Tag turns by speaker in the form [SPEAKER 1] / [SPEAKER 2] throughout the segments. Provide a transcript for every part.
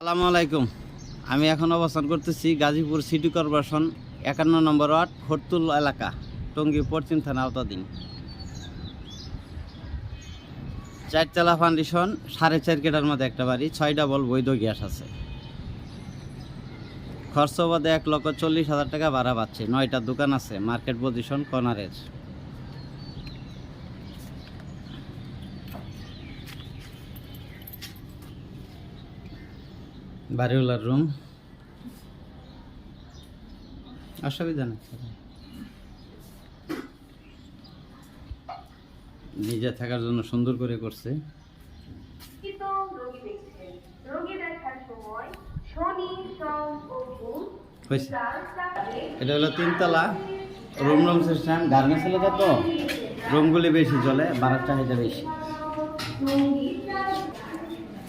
[SPEAKER 1] আসসালামু আলাইকুম। আমি এখন অবস্থান করতেছি গাজীপুর সিটি কর্পোরেশন একান্ন নম্বর ওয়ার্ড হরতুল এলাকা, টঙ্গী পশ্চিম থানা আওতাধীন। চারতলা ফাউন্ডেশন সাড়ে চার কেটার মধ্যে একটা বাড়ি, ছয় ডাবল বৈধ গ্যাস আছে। খরচ বাদে এক লক্ষ চল্লিশ হাজার টাকা ভাড়া পাচ্ছে। নয়টা দোকান আছে, মার্কেট পজিশন, কর্নারের। বাড়িওয়ালার রুম। অসুবিধা নেই। নিজে থাকার জন্য সুন্দর করে করছে। এটা হলো তিনতলা। রুম রুম সিস্টেম গার্মেন্টস এলাকা তো রুমগুলি বেশি চলে ভাড়ার চাহিদা বেশি।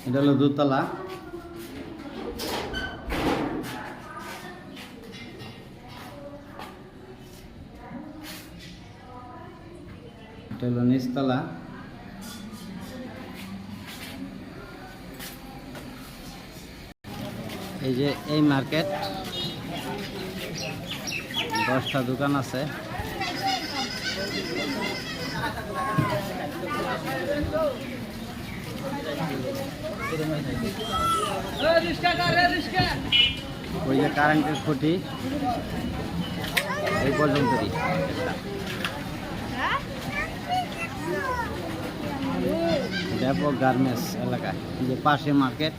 [SPEAKER 1] এটা হলো দুতলা। এটা হলো নিচতলা এই যে এই মার্কেট। দশটা দোকান আছে। ওই যে কারেন্টের খুঁটি। এই পর্যন্তই। ব্যাপক গার্মেন্টস এলাকা। যে পাশে মার্কেট।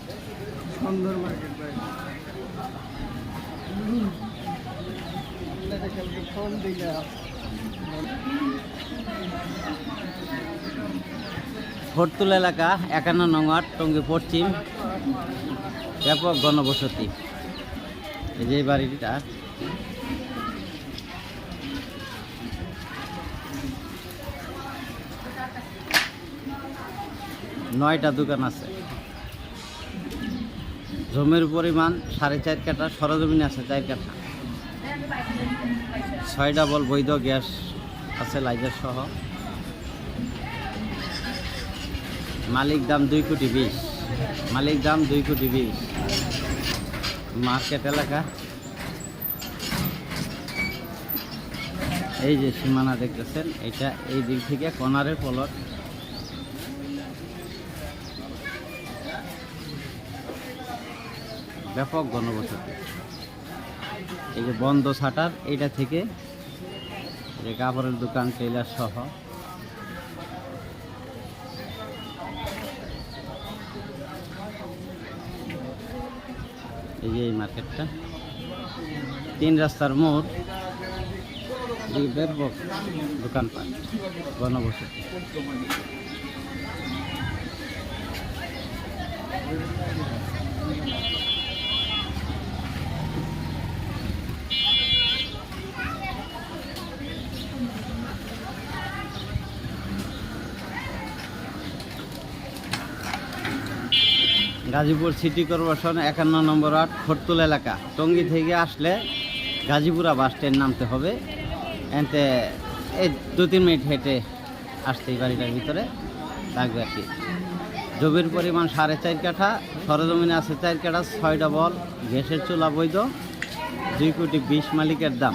[SPEAKER 2] সুন্দর মার্কেট ভাই। ফোন দিলে
[SPEAKER 1] ফোরতুল এলাকা একান্ন নং ওয়ার্ড টঙ্গী পশ্চিম। ব্যাপক গণবসতি। এই যে বাড়িটা। নয়টা দোকান আছে। জমির পরিমাণ সাড়ে চার কাঠা, সরজমিন আছে চার কাঠা। ছয় ডাবল বৈধ গ্যাস আছে লাইজার সহ। মালিক দাম দুই কোটি বিশ। মালিক দাম দুই কোটি বিশ। মার্কেট এলাকা। এই যে সীমানা দেখতেছেন, এটা এই দিক থেকে কনারের পলট ব্যাপক গণবসতি। এই যে বন্ধ শাটার, এইটা থেকে যে কাপড়ের দোকান টেলার সহ। এই যে এই মার্কেটটা। তিন রাস্তার মোড় ব্যাপক দোকানপাট, গণবসতি। গাজীপুর সিটি কর্পোরেশন একান্ন নম্বর আট খরতুল এলাকা। টঙ্গী থেকে আসলে গাজীপুরা বাস স্ট্যান্ড নামতে হবে। এতে এই দু তিন মিনিট হেঁটে আসতে এই বাড়িটার ভিতরে লাগবে আর কি। জমির পরিমাণ সাড়ে চার কাঠা, সরজমিনে আছে চার কাঠা, ছয়টা বল গ্যাসের চুলা বৈধ, দুই কোটি বিশ মালিকের দাম।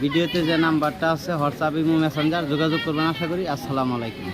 [SPEAKER 1] ভিডিওতে যে নাম্বারটা আছে, হোয়াটসঅ্যাপ, ইমো, মেসেঞ্জার যোগাযোগ করবেন আশা করি। আসসালামু আলাইকুম।